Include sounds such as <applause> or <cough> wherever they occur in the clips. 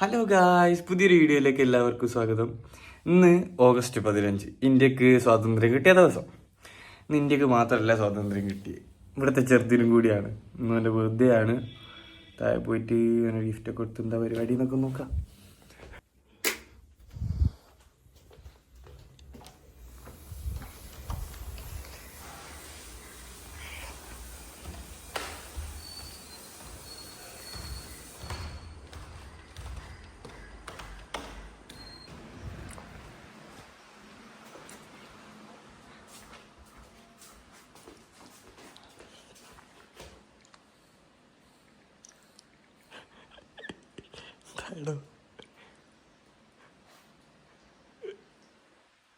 Hello guys പുതിയൊരു വീഡിയോയിലേക്ക് എല്ലാവർക്കും സ്വാഗതം. ഇന്ന് ഓഗസ്റ്റ് പതിനഞ്ച്. ഇന്ത്യയ്ക്ക് സ്വാതന്ത്ര്യം കിട്ടിയ ദിവസം. ഇന്ന് ഇന്ത്യയ്ക്ക് മാത്രമല്ല സ്വാതന്ത്ര്യം കിട്ടി. ഇവിടുത്തെ ചെറുതിനും കൂടിയാണ്. ഇന്ന് എന്റെ ബർത്ത്ഡേ ആണ്. താഴെ പോയിട്ട് അവന് ഗിഫ്റ്റൊക്കെ കൊടുത്ത് എന്താ പരിപാടി എന്നൊക്കെ നോക്കാം.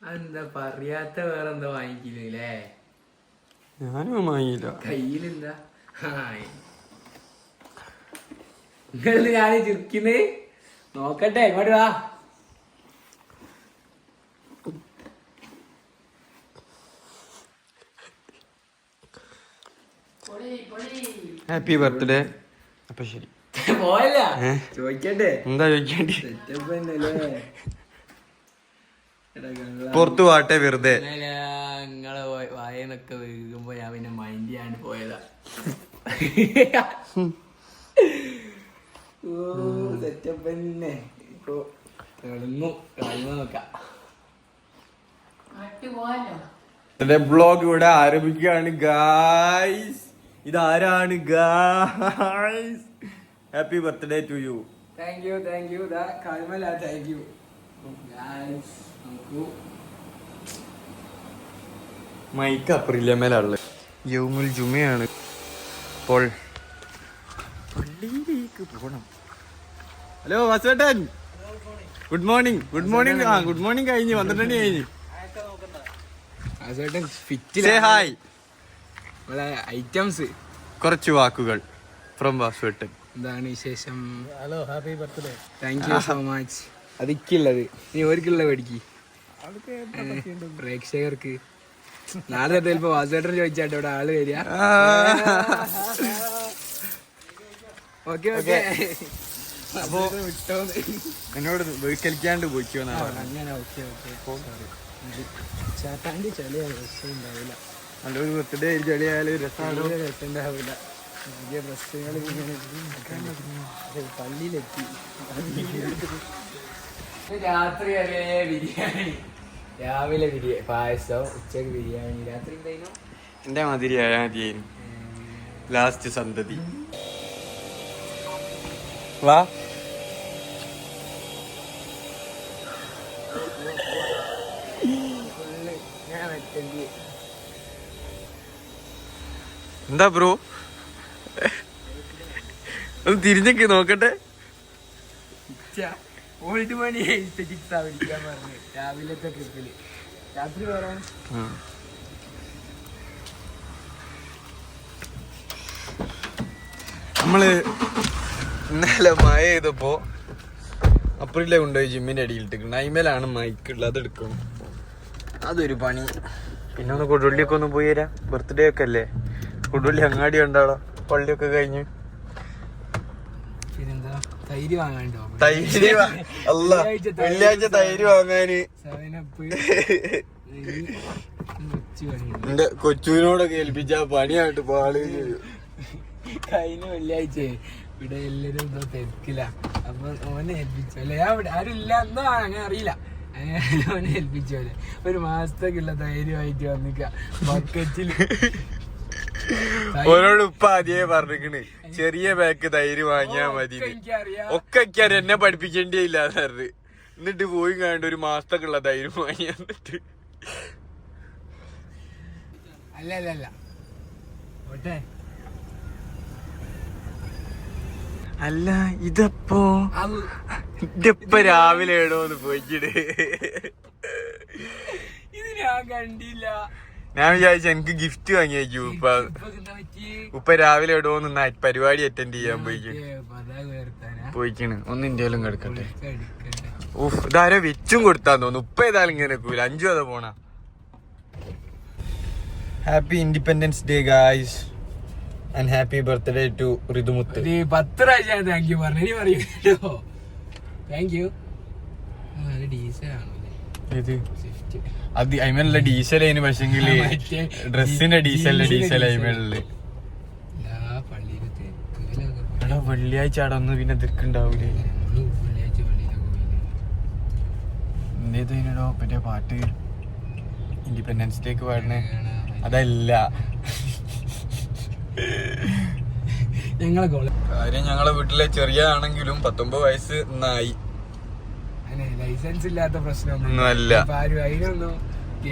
എന്താ പറയാത്ത വേറെന്താ വാങ്ങിക്കില്ലേ? ഞാനും വാങ്ങിയില്ല. കയ്യിലെന്താ? ഹായ്. നിങ്ങളിത് ഞാൻ ചിരിക്കുന്നേ? നോക്കട്ടെ ഇങ്ങോട്ട് വാ. ഹാപ്പി ബർത്ത്ഡേ അപ്പൊ ശരി. എന്താ ചോദിക്കേണ്ടി. പുറത്തു പാട്ടെ വെറുതെ. നിങ്ങളെ വായനൊക്കെ വീഴുമ്പോ ഞാൻ പിന്നെ മൈൻഡ് ചെയ്യാണ്ട് പോയതാ. ഓ സെറ്റപ്പ് തന്നെ ഇപ്പൊ തെളിഞ്ഞു. കഴിഞ്ഞു നോക്കാം. എന്റെ ബ്ലോഗ് ഇവിടെ ആരംഭിക്കുകയാണ് ഗായ്സ് ഇതാരാണ് guys happy birthday to you thank you thank you ദാ കാർമല താങ്ക് യു നമുക്ക് മൈക്ക് അപ്പറില്ല മേലുള്ളത് യൗമുൽ ജുമയാണ്. ഇപ്പോൾ പള്ളിയിലേക്ക് പോകണം ഹലോ വാസുവേട്ടൻ ഗുഡ് മോർണിംഗ് ഗുഡ് മോർണിംഗ് ആ ഗുഡ് മോർണിംഗ് കഴിഞ്ഞ് പന്ത്രണ്ട് മണി കഴിഞ്ഞ്. ചേട്ടൻ ഫിറ്റ് ഹായ് ഐറ്റംസ്. കുറച്ച് വാക്കുകൾ ഫ്രം വാസുവേട്ടൻ എന്താണ് വിശേഷം? Hello happy birthday thank you so much അതിക്കുള്ളത് ഇനി ഓർക്കുള്ള മേടിക്ക് പ്രേക്ഷകർക്ക്. നാളെ തൊട്ട് ചിലപ്പോ വാസുവേട്ടൻ ചോദിച്ചാട്ടോ ഇവിടെ ആൾ വരിക. ഓക്കെ ഓക്കെ അപ്പോ എന്നോട് വീട്ടിലിക്കാണ്ട് പോയിക്കോ അങ്ങനെ ഓക്കെ ഓക്കെ ചേട്ടാന്റെ ചെളിയാണ് രസം ഉണ്ടാവില്ല നല്ലൊരു ബർത്ത്ഡേ ചെളിയായാലും രസം രസം രസമുണ്ടാവില്ല. പുതിയ പ്രശ്നങ്ങൾ ഇങ്ങനെ പള്ളിയിലെത്തി. രാത്രി വരെ ബിരിയാണി. രാവിലെ ബിരിയാണി പായസം ഉച്ചയ്ക്ക് ബിരിയാണി. രാത്രി എന്തായാലും എന്റെ മാതിരി ആയാ മതിയായിരുന്നു ലാസ്റ്റ് സന്തതി. വാ. എന്താ ബ്രോ? ഒന്ന് തിരിഞ്ഞൊക്കെ നോക്കട്ടെ. ഓൾഡ് മണി പറഞ്ഞു. രാവിലത്തെ ട്രിപ്പിൽ രാത്രി വരാൻ നമ്മൾ ഇന്നലെ മഴ ചെയ്തപ്പോ അപ്പറിലെ കൊണ്ടുപോയി ജിമ്മിന്റെ അടിയിലിട്ട് നൈമേലാണ് മൈക്കുള്ളത്. അത് എടുക്കണം. അതൊരു പണി. പിന്നെ ഒന്ന് കൊടുവള്ളിയൊക്കെ ഒന്ന് പോയി തരാം ബർത്ത്ഡേ ഒക്കെ അല്ലേ? കൊടുവള്ളി അങ്ങാടി ഉണ്ടാടാ പള്ളിയൊക്കെ കഴിഞ്ഞ്. തൈര് വാങ്ങാനുണ്ടോ? തൈര് അല്ല വെള്ളിയാഴ്ച തൈര് വാങ്ങാന്. <laughs> എന്റെ കൊച്ചുവിനോടൊക്കെ ഏൽപ്പിച്ച പണിയായിട്ട് പാളി കഴിഞ്ഞ വെള്ളിയാഴ്ച ഇവിടെ എല്ലാരും എന്തോ തിരക്കില്ല അപ്പൊ ഓനെ ഏൽപ്പിച്ചു. അല്ലെ ആരും ഇല്ല എന്തോ അങ്ങനെ അറിയില്ല. അങ്ങനെ ഓനെ ഏൽപ്പിച്ചു പോലെ ഒരു മാസത്തേക്കുള്ള ധൈര്യമായിട്ട് വന്നിക്ക. ബക്കറ്റിൽ ഓരോട് ഉപ്പ ആദ്യമേ പറഞ്ഞിക്കണ്. ചെറിയ ബാക്ക് തൈര് വാങ്ങിയാ മതി ഒക്കെ എനിക്കറിയാം എന്നെ പഠിപ്പിക്കേണ്ടേ ഇല്ല സാറ് എന്നിട്ട് പോയി കണ്ട് ഒരു മാസത്തൊക്കെ ഉള്ള തൈര് വാങ്ങി എന്നിട്ട്. അല്ല അല്ല അല്ല. അല്ല ഇതപ്പോ? ഇതിപ്പ രാവിലെ ഇടോന്ന് പോയിക്കിട് ഇത് ഞാൻ കണ്ടില്ല. ഞാൻ വിചാരിച്ച എനിക്ക് ഗിഫ്റ്റ് വാങ്ങിയേക്കു. ഉപ്പ ഉപ്പ രാവിലെ ഇടോന്ന് പരിപാടി അറ്റൻഡ് ചെയ്യാൻ പോയിക്കണ്. പതാക പോയിക്കണ്. ഒന്ന് ഇന്ത്യയിലും കിടക്കട്ടെ. ഉഫ് ഇതാരോ വെച്ചും കൊടുത്താന്ന് തോന്നുന്നു. ഉപ്പ ഏതായാലും ഇങ്ങനെ നിൽക്കൂല. അഞ്ചു അത പോണ. Happy independence day guys and happy birthday to ഋതുമുത്ത് പത്ത് പ്രാവശ്യം താങ്ക് യു പറഞ്ഞു. പറയൂ താങ്ക് യു ഡീസൽ ഇത് അത് അയിമല്ല ഡീസൽ അതിന് പക്ഷെങ്കിൽ ഡ്രസ്സിന്റെ ഡീസലിന്റെ ഡീസൽ ഡീസൽ. എടാ വെള്ളിയാഴ്ച അവിടെ ഒന്ന് പിന്നെ തിരക്കുണ്ടാവൂലേ? എന്തേതോ മറ്റേ പാട്ട്? ഇൻഡിപെൻഡൻസ് ഡേക്ക് പാടണേ അതല്ല. ഞങ്ങളെ വീട്ടിലെ ചെറിയ ആണെങ്കിലും പത്തൊമ്പത് വയസ്സ് നായി ലൈസൻസ് ഇല്ലാത്ത പ്രശ്നമൊന്നും ഒന്നും അല്ല. ഇപ്പൊ ആരും അതിനൊന്നും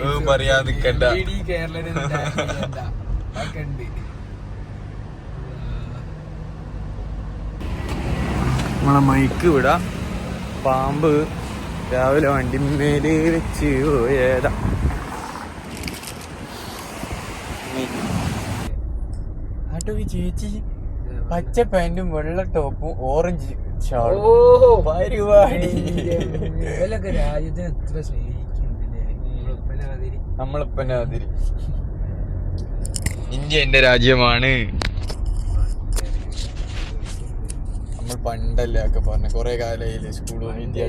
അത് പറയാതിരിക്കണ്ട. കേരളത്തിൽ ഒക്കെ ഉണ്ട്. നമ്മളെ മൈക്ക് വിടാ. പാമ്പ് രാവിലെ വണ്ടി മേലെ വെച്ച് പോയതാ. ചേച്ചി പച്ച പാന്റും വെള്ള ടോപ്പും ഓറഞ്ച് ഓ പരിപാടി. ഇവലൊക്കെ രാജ്യത്തിന് എത്ര സ്നേഹിക്കുന്നുണ്ടല്ലേ ഇന്ത്യ എന്റെ രാജ്യമാണ്. നമ്മൾ പണ്ടല്ലേ ഒക്കെ പറഞ്ഞ. കൊറേ കാലയിൽ സ്കൂളും വിട്ടിട്ട്.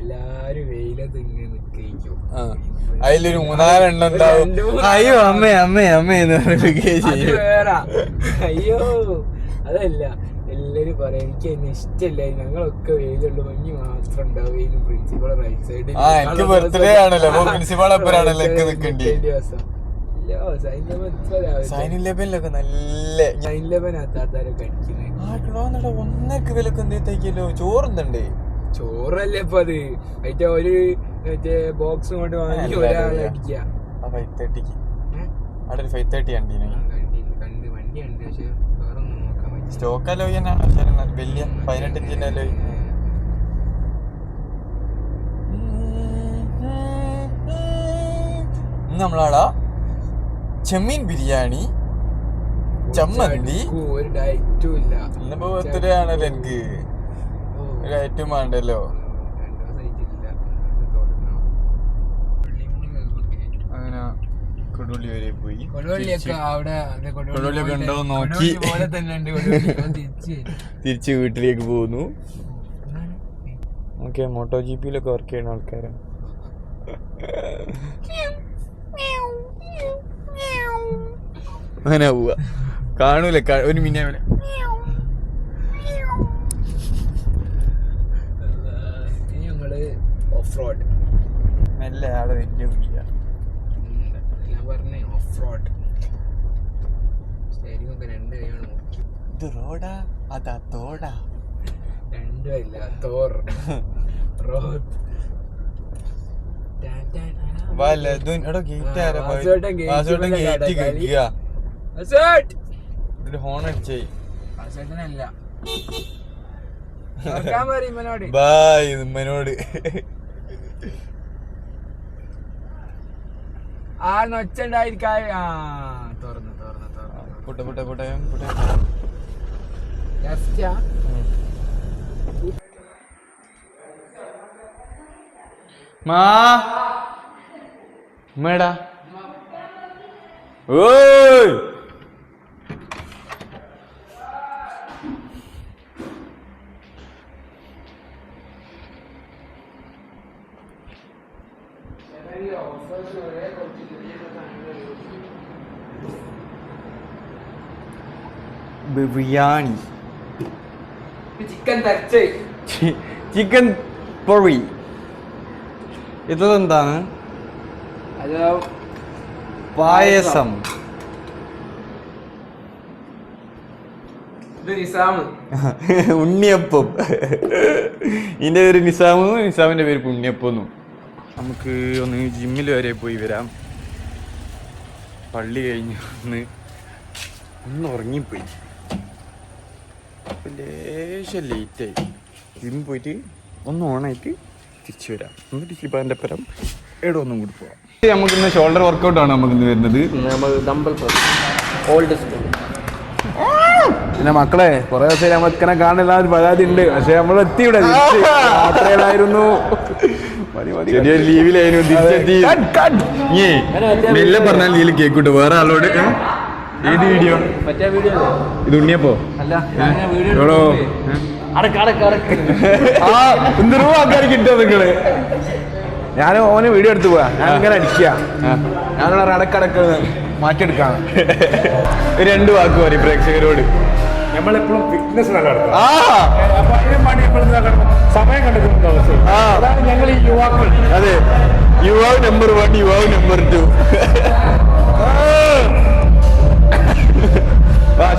എല്ലാരും വെയിലത്ത് ഇങ്ങനെ. അതിലൊരു മൂന്നാലെണ്ണം ഉണ്ടാവും. അയ്യോ അമ്മേ അമ്മേ അമ്മേ എന്ന് പറയുകയും ചെയ്യും. അയ്യോ അതല്ല. എല്ലാരും പറയാം എനിക്ക് എന്നെ ഇഷ്ടമില്ല. ഞങ്ങളൊക്കെ വെയിലുള്ള. മഞ്ഞ് മാത്രം ഉണ്ടാവുകയും പ്രിൻസിപ്പൾ റൈറ്റ് സൈഡിൽ എനിക്ക് ബർത്ത്ഡേ ആണല്ലോ. അപ്പൊ principal അപ്പുറാണല്ലോ എനിക്ക് ചോറുന്നുണ്ടേ ചോറല്ലേ ഇപ്പൊ അത്. മറ്റേ ഒരു മറ്റേ ബോക്സ് കൊണ്ട് വാങ്ങി ഒരാളെ. അടിക്കുക ഫൈവ് തേർട്ടിക്ക്? അവിടെ ഒരു ഫൈവ് തേർട്ടി കണ്ടീനെ. കണ്ടി- കണ്ട്. വണ്ടി ഉണ്ട് പക്ഷെ വേറെ ഒന്നും നോക്കാൻ പറ്റില്ല സ്റ്റോക്ക് അലോയ് തന്നെയാണ് പക്ഷേ വലിയ പതിനെട്ട് ഇഞ്ചിന്റെ അലോയ് നമ്മളാടാ ചെമ്മീൻ ബിരിയാണി ചമ്മന്തി. ഒരു ഡയറ്റും ഇല്ല. ഇന്നിപ്പോ ബർത്ത്ഡേ ആണല്ലോ എനിക്ക്. ഒരു ഐറ്റം വേണ്ടല്ലോ രണ്ട് ദിവസമായിട്ടില്ല. ഇത് തുടങ്ങണം. പള്ളിമുറികളൊക്കെ. അങ്ങനെ കൊടുവള്ളി വരെ പോയി. കൊടുവള്ളിയൊക്കെ അവിടെ കൊടുവള്ളിയൊക്കെ ഉണ്ടോ നോക്കി. പോലെ തന്നെ ഉണ്ട് തിരിച്ച്. വീട്ടിലേക്ക് പോകുന്നു. ഓക്കെ മോട്ടോ ജി പിയിലൊക്കെ വർക്ക് ചെയ്യുന്ന ആൾക്കാരാണ് അങ്ങനെ പോവാ. കാണൂല ഒരു മിന്നെ അവനെ ഞങ്ങൾ ഓഫ് റോഡ് മെല്ലെ ആളെ വലിയ കുടിയ ഞാൻ പറഞ്ഞേ ഓഫ് റോഡ് സ്റ്റേരിംഗ് ഒക്കെ രണ്ട് കൈയാണ് ഇത് റോഡാ? അതാ തോടാ. തോർ. റോഡ്. എടോ ഗേറ്റ് ആരാ വാസുവേട്ടൻ ഗേറ്റ്. കഴിക്കുക ഒരു ഹോൺ അടിച്ചേ. ബായ് ആ നൊച്ചുണ്ടായിരിക്കാ പുട്ട പുട്ട പുട്ട പുട്ട. മാ. മേടാ ഓയ്. ബിരിയാണി ചിക്കൻ ചിക്കൻ പൊറി ഇതെന്താണ്? പായസം. <laughs> ഉണ്ണിയപ്പം. ഇതിന്റെ പേര് നിസാമെന്നും നിസാമിന്റെ പേര് ഉണ്ണിയപ്പം നമുക്ക് ഒന്ന് ജിമ്മിൽ വരെ പോയി വരാം. പള്ളി കഴിഞ്ഞ് ഒന്ന് ഒന്ന് ഉറങ്ങിപ്പോയി. അപ്പൊ ലേശം ലേറ്റായി ജിമ്മിൽ പോയിട്ട് ഒന്ന് ഓണായിട്ട് തിരിച്ചു വരാം. എന്നിട്ട് ശിബാന്റെ പരം എവിടെ ഒന്നും കൂടി പോവാം. നമുക്ക് ഇന്ന് ഷോൾഡർ വർക്കൗട്ട് ആണ് നമുക്ക് ഇന്ന് വരുന്നത് ഡംബൽ പിന്നെ മക്കളെ കുറെ ദിവസം നമുക്കിനെ കാണില്ല ഒരു പരാതി ഉണ്ട്. പക്ഷെ നമ്മൾ എത്തി ഇവിടെ. യാത്രയിലായിരുന്നു. ലീവിലായിരുന്നു തിരിച്ചെത്തി മെല്ലെ പറഞ്ഞാൽ നീൽ കേക്കൂട്ട്. വേറെ ആളോട്? ഏത് വീഡിയോ? മറ്റേ വീഡിയോ ഇത് ഉണ്ണിയപ്പോ? അല്ല? വീഡിയോ ആ എന്തൊരു ആൾക്കാർ കിട്ടുക നിങ്ങൾ? ഞാൻ ഓന് വീഡിയോ എടുത്തു പോവാ. ഞാൻ ഇങ്ങനെ അടിക്കുക ഞാനുള്ള അടക്കടക്ക് മാറ്റിയെടുക്കാണ് രണ്ട് വാക്ക് പറയും പ്രേക്ഷകരോട്. നമ്മളെപ്പോഴും ഫിറ്റ്നസ് എപ്പോഴും സമയം കണ്ടെത്തുന്ന അതാണ് ഞങ്ങൾ ഈ യുവാക്കൾ. അതെ. യുവാവ് നമ്പർ വൺ യുവാവ് നമ്പർ ടു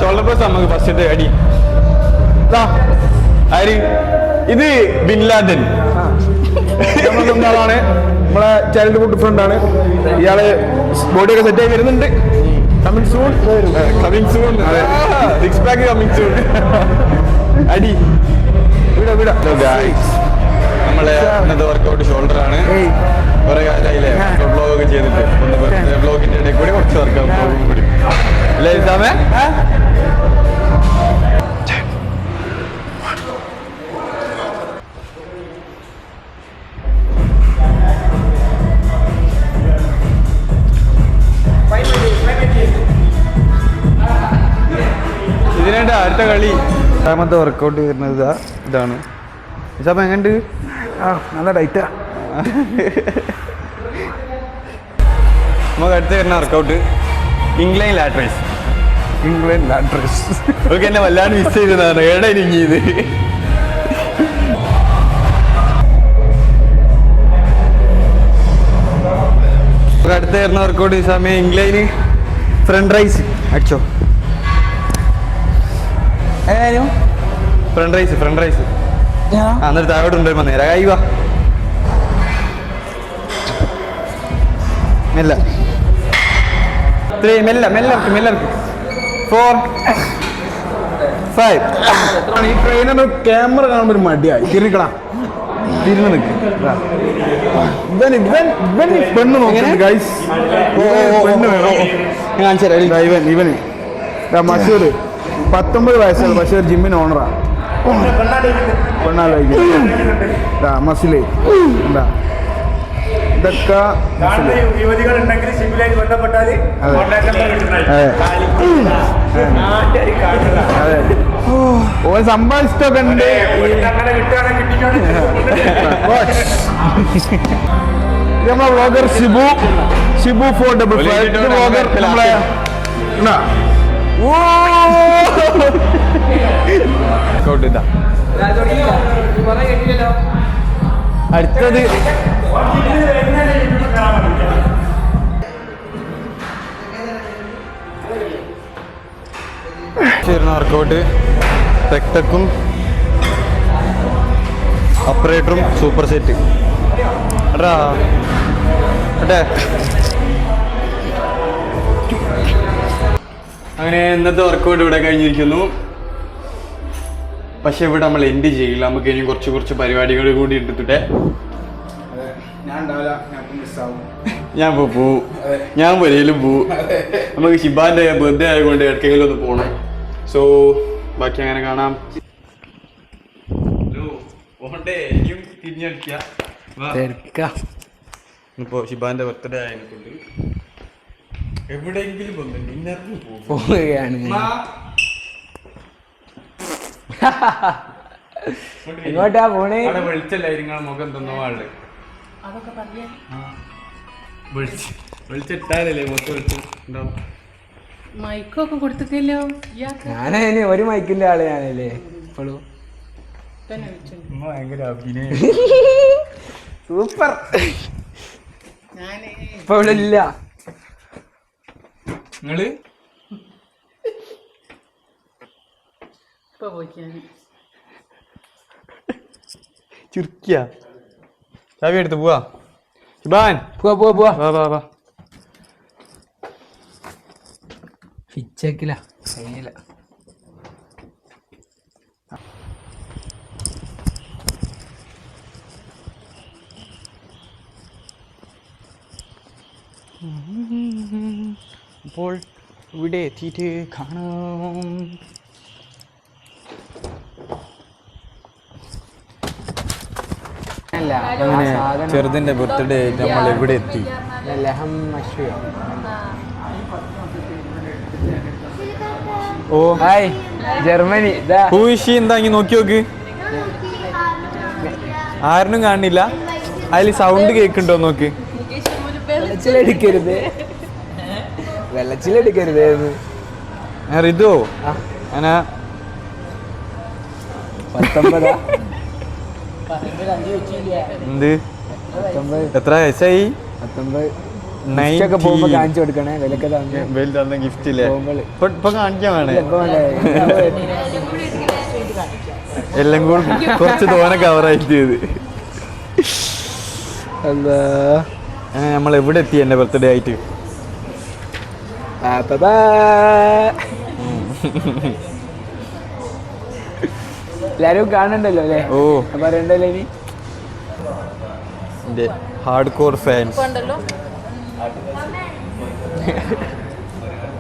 ഷോൾഡർ പ്രസ് നമുക്ക് ഫസ്റ്റ് അടി. ആര്? ഇത് ബിൻ ലാദൻ നമ്മൾ ആളാണ്. നമ്മളെ ചൈൽഡ്ഹുഡ് ഫ്രണ്ട് ആണ്. ഇയാൾ ബോഡിയൊക്കെ സെറ്റ് ആയി വരുന്നുണ്ട്. Coming soon coming soon six pack coming soon അടി. വിട വിട. നമ്മളെ വർക്കൗട്ട് ഷോൾഡർ ആണ്. കുറെ കാലമായില്ലേ ബ്ലോഗ് ഒക്കെ ചെയ്തിട്ട്. ഒന്ന് ബ്ലോഗിന്റെ ഇടയിൽ കൂടി കുറച്ച് വർക്കൗട്ട് കൂടി. അല്ലേ ഇസാമേ ഇതിനായിട്ട് അടുത്ത കളി? രണ്ടാമത്തെ വർക്കൗട്ട് വരുന്നത് ഇതാ ഇതാണ്. ഇസാമ എങ്ങനെയുണ്ട്? ആ നല്ല ഡൈറ്റാ നമുക്ക് അടുത്ത് വരുന്ന workout incline lat raise incline lat raise okay എന്നെ വല്ലാണ്ട് മിസ് ചെയ്തതാണ്. ഏടെ നമുക്ക് അടുത്ത് വരുന്ന വർക്കൗട്ട് ഈ സമയം ഇംഗ്ലൈന് ഫ്രണ്ട് റൈസ് അടിച്ചോ. ഫ്രണ്ട് റൈസ് ഫ്രണ്ട് റൈസ് ആ എന്നിട്ട് താഴോട്ട് ഉണ്ടായിരുമ്പോ നേരെ കൈ മെല്ല. ത്രീ മെല്ല മെല്ല ഇറക്ക്, മെല്ല ഫോർ ഫൈവ് ഈ ട്രെയിനർ ക്യാമറ കാണുമ്പോൾ ഒരു മടിയായി. തിരിക്കണം തിരിഞ്ഞു നിൽക്ക് ഇവൻ ഇവൻ ഇവൻ ഈ പെണ്ണ് നോക്കുന്നു ഗൈസ് പെണ്ണ് വേണം. ഞാൻ കാണിച്ചു തരാം ഇതാ ഇവൻ ഇവന്. ഇതാ മഷൂർ പത്തൊമ്പത് വയസ്സാണ് പക്ഷേ ജിമ്മിന് ഓണറാ. പെണ്ണാലോചിക്കും മസിലേ. എന്താ ഇതൊക്കെ യുവതികളുണ്ടെങ്കിൽ ബന്ധപ്പെട്ടാൽ അതെ. അതെ. ഓൻ ഉണ്ട് നമ്മളെ vlogger Shibu. Shibu four double five vlogger നമ്മളെ? ഓ! ഇതാ. അടുത്തത്. ചേരുന്ന വർക്കൗട്ട് തെക്തക്കും അപ്പറേറ്ററും സൂപ്പർ സെറ്റ് എടാ. അട്ടെ അങ്ങനെ ഇന്നത്തെ വർക്കൗട്ട് ഇവിടെ കഴിഞ്ഞിരിക്കുന്നു. പക്ഷെ ഇവിടെ നമ്മൾ എൻഡ് ചെയ്യില്ല. നമുക്ക് ഇനി കുറച്ച് കുറച്ച് പരിപാടികൾ കൂടി എടുത്തിട്ടേ ഞാൻ പോ ഞാൻ മിസ്സാവും ഞാൻ പോ ഞാൻ വരയിലും പോവും. നമുക്ക് ഷിബാന്റെ ബർത്ത്ഡേ ആയതുകൊണ്ട് ഇടയ്ക്കെങ്കിലും ഒന്ന് പോകണം സോ ബാക്കി അങ്ങനെ കാണാം. ഇപ്പോ ഷിബാന്റെ ബർത്ത്ഡേ ആയതുകൊണ്ട് എവിടെയെങ്കിലും ഒന്ന് ഡിന്നറിന് പോകും. പോവുകയാണ് <laughs> എങ്ങോട്ടാ പോണേ. വെളിച്ചല്ലായിരിക്കും മുഖം തന്നോ ആൾ. വെളിച്ചിട്ടാലല്ലേ മൊത്തം വെളിച്ചം ഉണ്ടാവും മൈക്കൊക്കെ കൊടുത്തിട്ടില്ലോ? ഇയാൾക്ക്? ഞാനതിന് ഒരു മൈക്കിന്റെ ആൾ ഞാനല്ലേ ഇപ്പോഴും ഭയങ്കര അഭിനയം. സൂപ്പർ. ഇപ്പൊ ഇവിടെ ഇല്ല നിങ്ങൾ? ഇപ്പൊ പോയിക്കാൻ ചുരുക്കിയ. ചാവി എടുത്ത് പോവാ. ഹിബാൻ പോവാ പോവാ പോവാ. വാ വാ വാ. ഫിച്ചേക്കില്ല കഴിഞ്ഞില്ല അപ്പോൾ ഇവിടെ എത്തിയിട്ട് കാണാം. അല്ല അങ്ങനെ ചെറുതിന്റെ ബർത്ത്ഡേ ആയിട്ട് നമ്മൾ എവിടെ എത്തി. ലഹം മഷൂർ ഓ. ഹായ്. ജർമ്മനി. ഹൂഷി എന്താ ഇങ്ങനെ നോക്കി നോക്ക്. ആരനും കാണില്ല. അതിൽ സൗണ്ട് കേൾക്കുന്നുണ്ടോ നോക്ക്. വെള്ളച്ചിലെടുക്കരുത്. വെള്ളച്ചിലെടുക്കരുത് ഞാൻ റിതുവോ ഞാനാ. പത്തൊമ്പതാ. എന്ത്? എത്ര വയസ്സായി? ഗിഫ്റ്റ് ഇല്ലേ. ഇപ്പൊ കാണിക്കാൻ വേണേ? എല്ലാം കൂടി കുറച്ച് തോനെ കവറായിട്ട് ചെയ്ത് അല്ലാ. നമ്മൾ എവിടെ എത്തി എന്റെ ബർത്ത്ഡേ ആയിട്ട്. എല്ലാരും കാണണ്ടല്ലോ അല്ലേ? ഓ. പറയണ്ടല്ലോ ഇനി? എന്റെ ഹാർഡ് കോർ ഫാൻസ്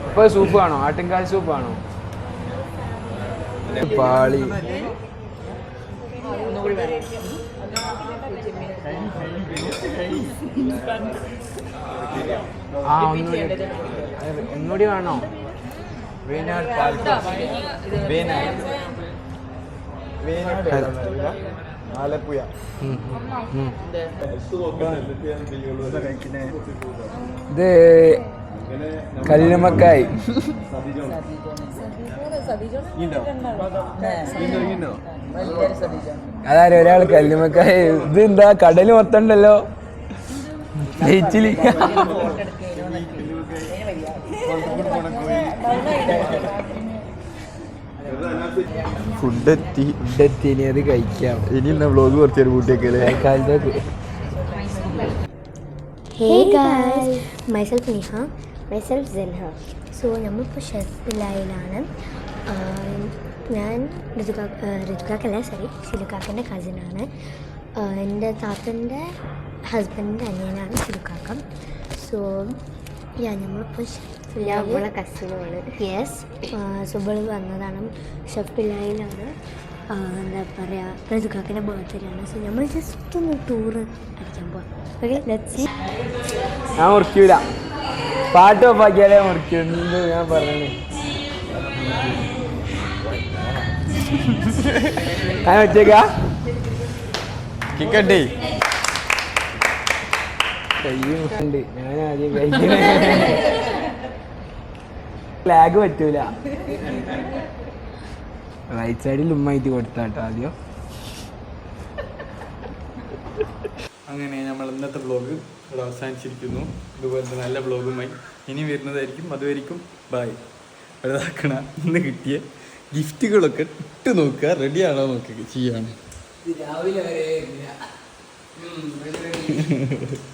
ഇപ്പൊ സൂപ്പ് ആണോ ആട്ടിൻകാൽ സൂപ്പ് ആണോ പാളി. ആ ഒന്നുകൂടി ഒന്നുകൂടി വേണോ? വേനാട് പാൽക്കോ ആലപ്പുഴ ഇത് കല്ലുമക്കായി അതായത് ഒരാൾ കല്ലുമക്കായി ഇത് എന്താ കടൽ മൊത്തം ഉണ്ടല്ലോ ബീച്ചിൽ ഫുഡ് എത്തി എത്തി ഇനി അത് കഴിക്കാം. ഇനി എന്നാ വ്ളോഗ് കുറച്ച് നേരം കൂട്ടിയേക്കല്ലേ കാലത്തേക്ക് Hey guys, myself Neha, myself so നമ്മളിപ്പോൾ ഷെഫ് ലൈനാണ് ഞാൻ ഋതുക ഋതുക്കാക്കല്ല സോറി സിലുക്കാക്കന്റെ കസിനാണ് എന്റെ താത്തന്റെ ഹസ്ബൻഡിന്റെ അനിയനാണ് സിലുക്കാക്കം സോ യാ നമ്മളിപ്പോൾ നമ്മളെ കസിനുമാണ് യെസ് സുബൾ വന്നതാണ്. ഷെഫ് എന്താ പറയുക ഋതുക്കാക്കന്റെ ബർത്ത്ഡേയാണ് സോ നമ്മൾ ജസ്റ്റ് ഒന്ന് ടൂറ് അടിക്കാൻ പോവാം. ഓക്കെ ലെറ്റ്സ് ഞാൻ മുറിക്കൂല. പാട്ട് ഓഫാക്കിയാലേ മുറിക്കൂ. എന്ത് ഞാൻ പറഞ്ഞേ <laughs> ഞാൻ വെച്ചേക്കാ കിക്കണ്ടേ കഴിയുന്നുണ്ട് ഞാൻ ആദ്യം കഴിക്കണേ ലാഗ് പറ്റൂല. റൈറ്റ് സൈഡിൽ ഉമ്മായിട്ട് കൊടുത്താട്ടോ ആദ്യം. അങ്ങനെ നമ്മൾ ഇന്നത്തെ ബ്ലോഗ് ഇവിടെ അവസാനിച്ചിരിക്കുന്നു. ഇതുപോലത്തെ നല്ല ബ്ലോഗുമായി ഇനി വരുന്നതായിരിക്കും. അതുവരിക്കും ബായ് ഇതാക്കണ ഇന്ന് കിട്ടിയ ഗിഫ്റ്റുകളൊക്കെ ഇട്ട് നോക്കുക. റെഡിയാണോ നോക്കുക. ചെയ്യാണ് രാവിലെ വരെ <laughs>